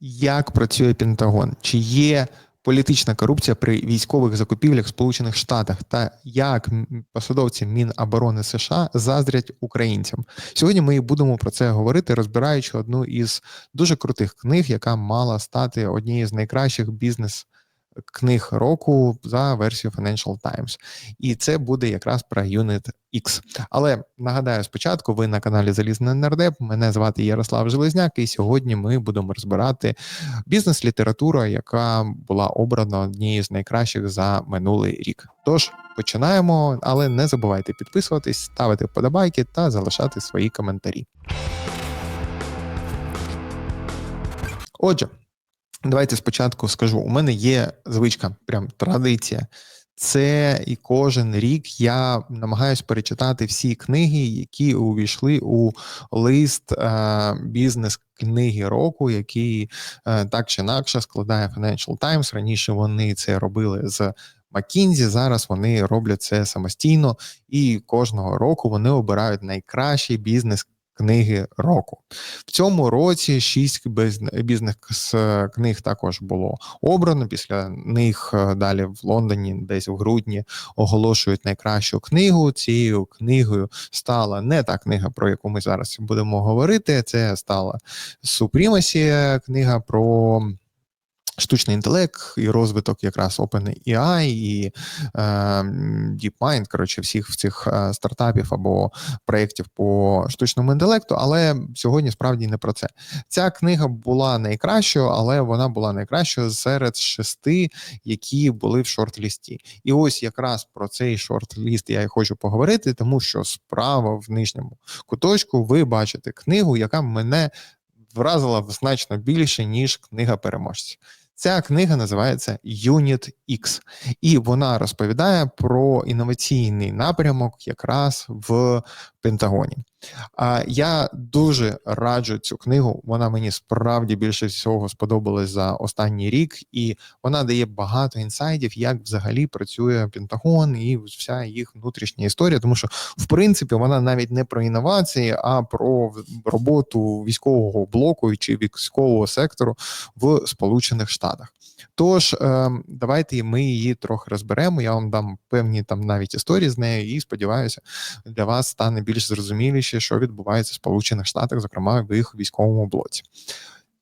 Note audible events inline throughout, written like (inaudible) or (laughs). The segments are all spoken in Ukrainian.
Як працює Пентагон? Чи є політична корупція при військових закупівлях в Сполучених Штатах та як посадовці Міноборони США заздрять українцям? Сьогодні ми будемо про це говорити, розбираючи одну із дуже крутих книг, яка мала стати однією з найкращих бізнес книг року за версією Financial Times. І це буде якраз про Unit X. Але нагадаю, спочатку ви на каналі Залізний Нардеп. Мене звати Ярослав Железняк, і сьогодні ми будемо розбирати бізнес-літературу, яка була обрана однією з найкращих за минулий рік. Тож починаємо, але не забувайте підписуватись, ставити вподобайки та залишати свої коментарі. Отже, Давайте спочатку скажу: у мене є звичка, прям традиція. Це і кожен рік я намагаюся перечитати всі книги, які увійшли у лист е, бізнес-книги року, який е, так чи інакше складає Financial Times. Раніше вони це робили з McKinsey, Зараз вони роблять це самостійно, і кожного року вони обирають найкращий бізнес книги року. В цьому році шість бізнес книг також було обрано. Після них е, далі в Лондоні, десь в грудні, оголошують найкращу книгу. Цією книгою стала не та книга, про яку ми зараз будемо говорити. Це стала Supremacy, книга про штучний інтелект і розвиток якраз OpenAI і е, DeepMind, коротше, всіх цих е, стартапів або проєктів по штучному інтелекту, але сьогодні справді не про це. Ця книга була найкращою, але вона була найкращою серед шести, які були в шорт-лісті. І ось якраз про цей шорт-ліст я і хочу поговорити, тому що справа в нижньому куточку ви бачите книгу, яка мене вразила значно більше ніж книга переможців. Ця книга називається Unit X, і вона розповідає про інноваційний напрямок якраз в Пентагоні. А я дуже раджу цю книгу. Вона мені справді більше всього сподобалась за останній рік, і вона дає багато інсайдів, як взагалі працює Пентагон і вся їх внутрішня історія. Тому що, в принципі, вона навіть не про інновації, а про роботу військового блоку чи військового сектору в Сполучених Штатах. Тож ем, давайте ми її трохи розберемо. Я вам дам певні там навіть історії з нею, і сподіваюся, для вас стане більш зрозуміліше, що відбувається в Сполучених Штатах, зокрема в їх військовому блоці.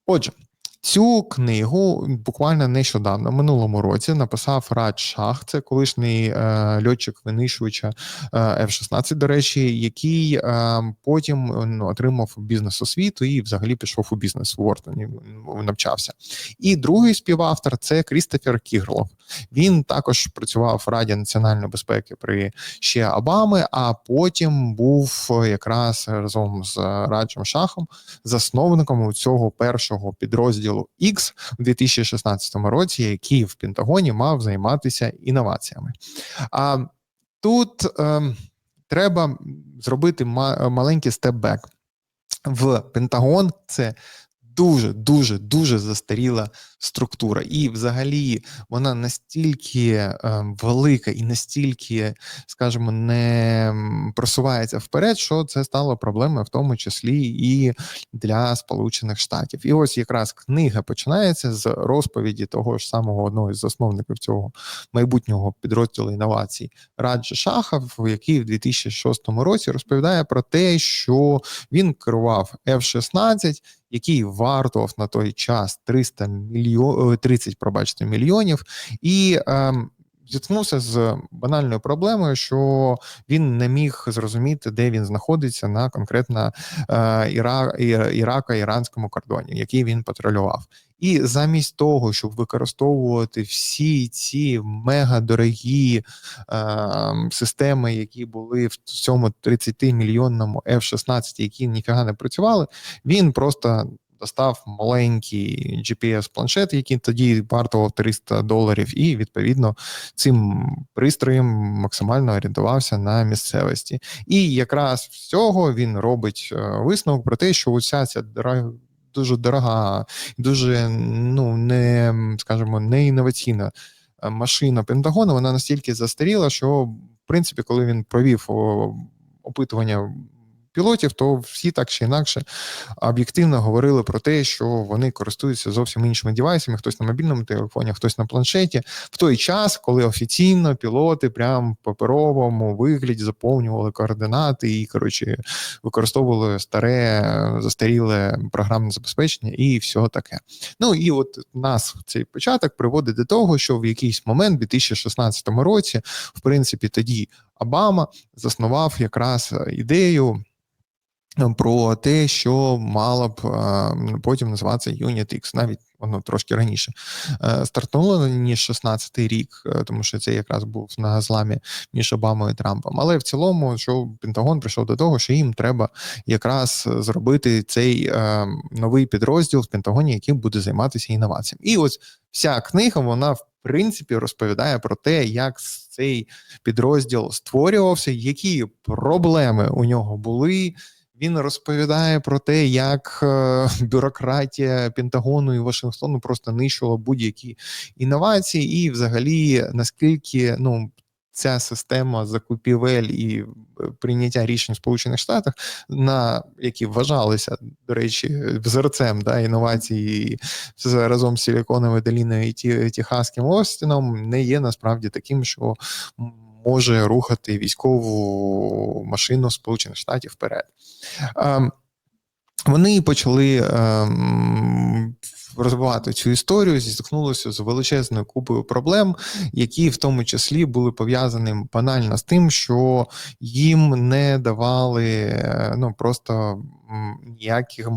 Отже. Цю книгу буквально нещодавно, минулому році, написав Рад Шах, це колишній е, льотчик винищувача е, F-16, до речі, який е, потім ну, отримав бізнес освіту і взагалі пішов у бізнес в Уортоні, навчався. І другий співавтор це Крістофер Кігрлов. Він також працював в Раді національної безпеки при ще Обами, а потім був якраз разом з Раджем Шахом засновником цього першого підрозділу X у 2016 році, який в Пентагоні мав займатися інноваціями. А тут е, треба зробити маленький степ-бек. В Пентагон це дуже дуже дуже застаріла структура, і взагалі вона настільки е, велика і настільки, скажімо, не просувається вперед, що це стало проблемою в тому числі і для Сполучених Штатів. І ось якраз книга починається з розповіді того ж самого одного із засновників цього майбутнього підрозділу інновацій Раджа Шахов, який в 2006 році розповідає про те, що він керував F-16, який вартував на той час 300 мільйон 30, пробачте, мільйонів, і ем, зіткнувся з банальною проблемою, що він не міг зрозуміти, де він знаходиться на конкретно е, Іра, Ірака іранському кордоні, який він патрулював. І замість того, щоб використовувати всі ці мегадорогі е, системи, які були в цьому 30 мільйонному F-16, які ніфіга не працювали, він просто достав маленький GPS-планшет, який тоді вартував 300 доларів, і відповідно цим пристроєм максимально орієнтувався на місцевості. І якраз з цього він робить е, висновок про те, що оця ця дуже дорога, дуже ну не скажімо, не інноваційна е, машина Пентагону. Вона настільки застаріла, що в принципі, коли він провів опитування пілотів, то всі так чи інакше об'єктивно говорили про те, що вони користуються зовсім іншими девайсами, хтось на мобільному телефоні, хтось на планшеті, в той час, коли офіційно пілоти прям в паперовому вигляді заповнювали координати і коротше використовували старе застаріле програмне забезпечення і все таке. Ну і от нас цей початок приводить до того, що в якийсь момент, у 2016 році, в принципі, тоді Обама заснував якраз ідею. Про те, що мало б потім називатися UnitX, навіть воно трошки раніше е, стартнуло ніж 16-й рік, е, тому що це якраз був на зламі між Обамою і Трампом. Але в цілому, що Пентагон прийшов до того, що їм треба якраз зробити цей е, новий підрозділ в Пентагоні, який буде займатися інноваціями. І ось вся книга, вона в принципі розповідає про те, як цей підрозділ створювався, які проблеми у нього були. Він розповідає про те, як е, (laughs) бюрократія Пентагону і Вашингтону просто нищила будь-які інновації, і взагалі наскільки ну. Ця система закупівель і е, прийняття рішень в Сполучених Штатах, на які вважалися, до речі, взорцем да, інновації разом з Силіконовою доліною і Техаським Остіном, не є насправді таким, що може рухати військову машину Сполучених Штатів вперед. Ем, вони почали ем, розвивати цю історію, зіткнулися з величезною купою проблем, які в тому числі були пов'язані банально з тим, що їм не давали е, ну просто ніяких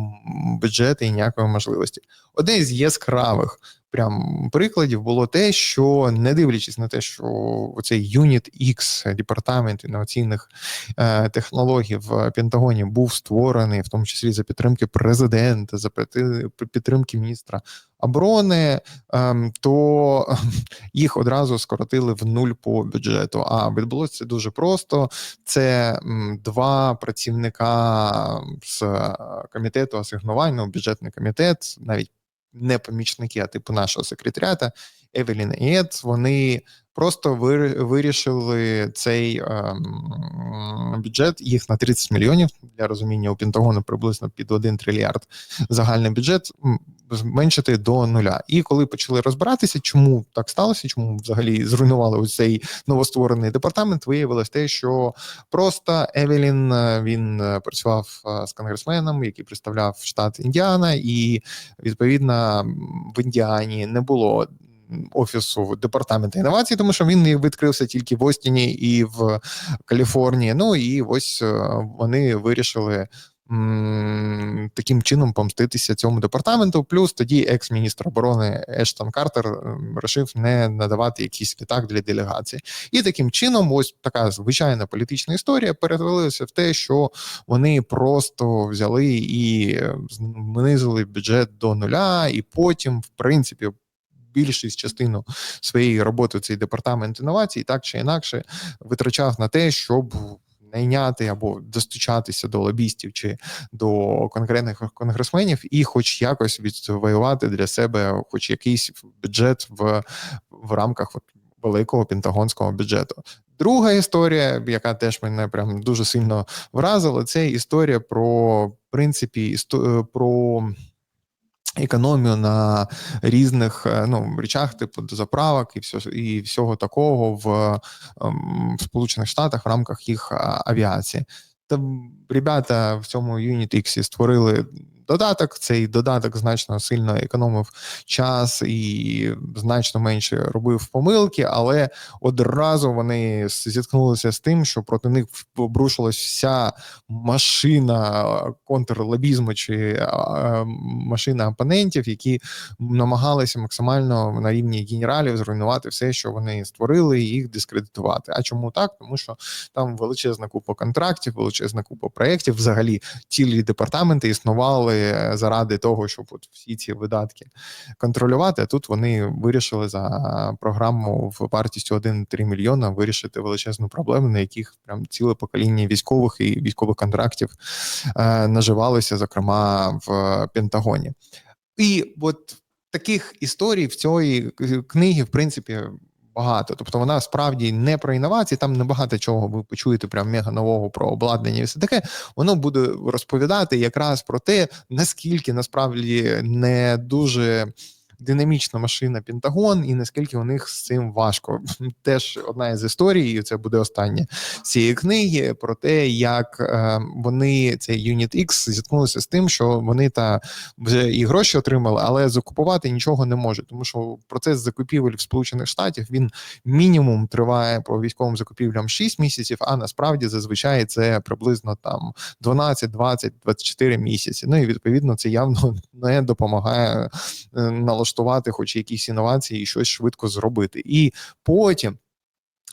бюджетів і ніякої можливості. Одне з яскравих прям прикладів було те, що не дивлячись на те, що оцей Unit X, департамент інноваційних е, технологій в Пентагоні був створений, в тому числі за підтримки президента, за підтримки міністра оборони, е, то (laughs) їх одразу скоротили в нуль по бюджету. А відбулося це дуже просто: це два працівника з комітету асигнувань, ну, бюджетний комітет, навіть не помічники, а типу нашого секретаріата Евелін і Ед, вони просто вирішили цей ем, бюджет їх на 30 мільйонів для розуміння у Пентагону приблизно під 1 трильярд загальний бюджет зменшити до нуля. І коли почали розбиратися, чому так сталося, чому взагалі зруйнували ось цей новостворений департамент, виявилось те, що просто Евелін е, він е, працював е, з конгресменом, який представляв штат Індіана, і відповідно в Індіані не було офісу департаменту інновацій, тому що він відкрився тільки в Остіні і в Каліфорнії. Ну і ось вони вирішили. Таким чином помститися цьому департаменту. Плюс тоді екс-міністр оборони Ештон Картер вирішив не надавати якийсь літак для делегації. І таким чином, ось така звичайна політична історія перетворилася в те, що вони просто взяли і знизили бюджет до нуля, і потім, в принципі, більшість частину своєї роботи цей департамент інновацій так чи інакше витрачав на те, щоб найняти або достучатися до лобістів чи до конкретних конгресменів, і, хоч якось відвоювати для себе, хоч якийсь бюджет в в рамках от, великого пентагонського бюджету. Друга історія, яка теж мене прям дуже сильно вразила, це історія про в принципі істо, про економію на різних е, ну речах, типу заправок і все, і всього такого в, ем, в Сполучених Штатах в рамках їх авіації. Та ребята в цьому Unit створили додаток. Цей додаток значно сильно економив час і значно менше робив помилки, але одразу вони зіткнулися з тим, що проти них обрушилась вся машина контрлобізму чи машина опонентів, які намагалися максимально на рівні генералів зруйнувати все, що вони створили, і їх дискредитувати. А чому так? Тому що там величезна купа контрактів, величезна купа проєктів. Взагалі цілі департаменти існували заради того, щоб от всі ці видатки контролювати. А тут вони вирішили за програму в вартістю 1,3 мільйона вирішити величезну проблему, на яких прям ціле покоління військових і військових контрактів е, наживалися, зокрема в Пентагоні. І от таких історій в цієї книги, в принципі, багато. Тобто вона справді не про інновації, там небагато чого ви почуєте прям мега нового про обладнання і все таке. Воно буде розповідати якраз про те, наскільки насправді не дуже. Динамічна машина Пентагон, і наскільки у них з цим важко. (laughs) Теж одна із історій, і це буде остання цієї книги про те, як е, вони цей Unit X зіткнулися з тим, що вони та вже і гроші отримали, але закупувати нічого не можуть, тому що процес закупівель в Сполучених Штатах він мінімум триває по військовим закупівлям 6 місяців, а насправді зазвичай це приблизно там 12, 20, 24 місяці. Ну і відповідно це явно (laughs) не допомагає е, налаштувати, хоч якісь інновації і щось швидко зробити. І потім.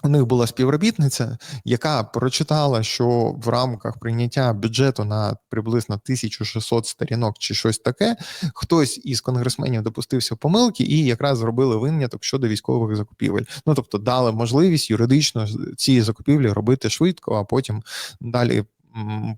У них була співробітниця, яка прочитала, що в рамках прийняття бюджету на приблизно 1600 сторінок чи щось таке, хтось із конгресменів допустився помилки і якраз зробили виняток щодо військових закупівель. Ну тобто дали можливість юридично ці закупівлі робити швидко, а потім далі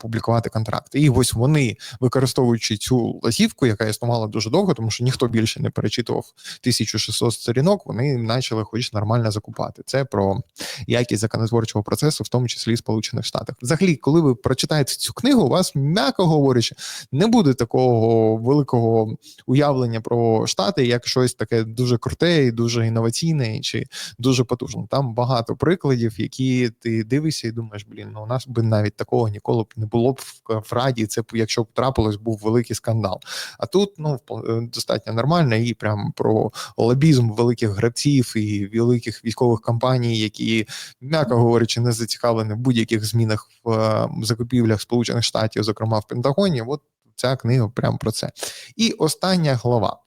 публікувати контракти. І ось вони, використовуючи цю лазівку, яка існувала дуже довго, тому що ніхто більше не перечитував 1600 сторінок, вони почали хоч нормально закупати. Це про якість законотворчого процесу, в тому числі Сполучених Штатах. Взагалі, коли ви прочитаєте цю книгу, у вас, м'яко говорячи, не буде такого великого уявлення про штати, як щось таке дуже круте, і дуже інноваційне чи дуже потужне. Там багато прикладів, які ти дивишся і думаєш, блін, ну у нас би навіть такого ніколи ніколи б не було б в Раді. Це б, якщо б трапилось, був великий скандал. А тут ну е, достатньо нормально і прям про лобізм великих гравців і великих військових компаній, які м'яко говорячи, не зацікавлені в будь-яких змінах в е, закупівлях Сполучених Штатів, зокрема в Пентагоні. От ця книга прямо про це. І остання глава.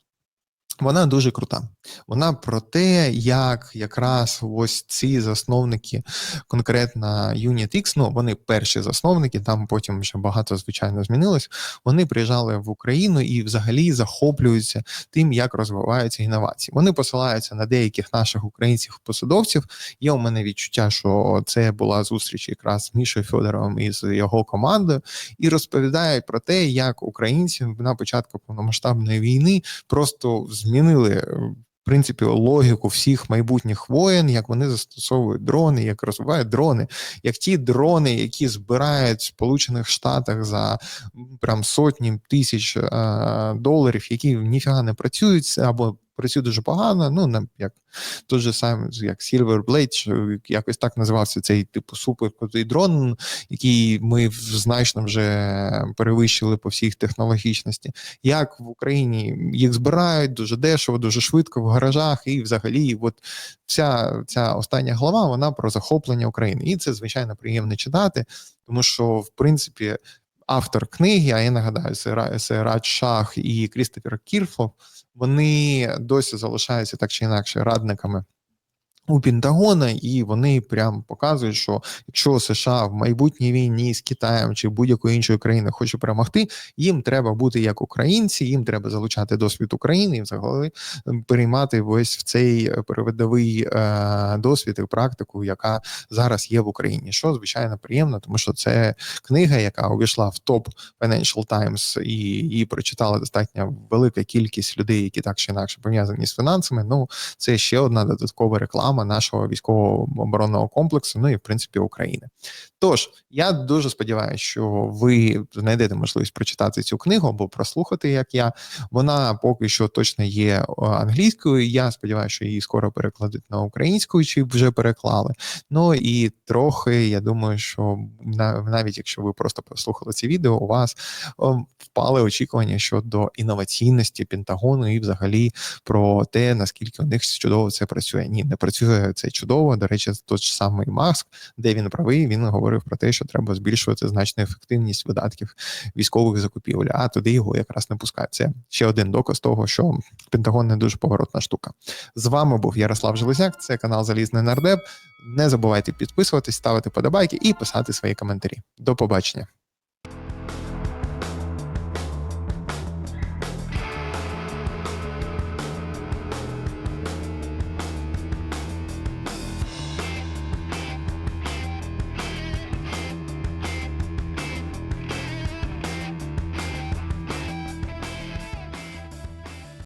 Вона дуже крута. Вона про те, як якраз ось ці засновники, конкретно UnitX, ну вони перші засновники, там потім ще багато звичайно змінилось. Вони приїжджали в Україну і взагалі захоплюються тим, як розвиваються інновації. Вони посилаються на деяких наших українців-посадовців. Є у мене відчуття, що це була зустріч якраз з Мішою Федоровим і з його командою, і розповідають про те, як українці на початку повномасштабної війни просто змінили в принципі логіку всіх майбутніх воєн, як вони застосовують дрони, як розвивають дрони, як ті дрони, які збирають в Сполучених Штатах за прям сотні тисяч е, доларів, які ніфіга не працюють або працює дуже погано. Ну на як той же саме, як Silver Blade, що якось так називався цей типу суперкрутий дрон, який ми значно вже перевищили по всіх технологічності. Як в Україні їх збирають дуже дешево, дуже швидко в гаражах, і взагалі, от вся ця остання глава вона про захоплення України. І це звичайно приємно читати, тому що в принципі. Автор книги, а я нагадаю, це Рад Шах і Крістофер Кірфлов вони досі залишаються так чи інакше радниками у Пентагона, і вони прям показують, що якщо США в майбутній війні з Китаєм чи будь-якою іншою країною хоче перемогти, їм треба бути як українці, їм треба залучати досвід України і взагалі переймати ось в цей перевидовий е, досвід і практику, яка зараз є в Україні. Що звичайно приємно, тому що це книга, яка увійшла в топ Financial Times, і її прочитала достатньо велика кількість людей, які так чи інакше пов'язані з фінансами. Ну це ще одна додаткова реклама реклама нашого військового оборонного комплексу, ну і в принципі України. Тож я дуже сподіваюся, що ви знайдете можливість прочитати цю книгу або прослухати, як я. Вона поки що точно є англійською. Я сподіваюся, що її скоро перекладуть на українську, чи вже переклали. Ну і трохи я думаю, що навіть якщо ви просто послухали це відео, у вас впали очікування щодо інноваційності Пентагону і взагалі про те, наскільки у них чудово це працює. Ні, не працює це чудово. До речі, той ж самий Маск, де він правий, він говорив про те, що треба збільшувати значну ефективність видатків військових закупівель, а туди його якраз не пускають. Це ще один доказ того, що Пентагон не дуже поворотна штука. З вами був Ярослав Железяк, це канал Залізний Нардеп. Не забувайте підписуватись, ставити подобайки і писати свої коментарі. До побачення.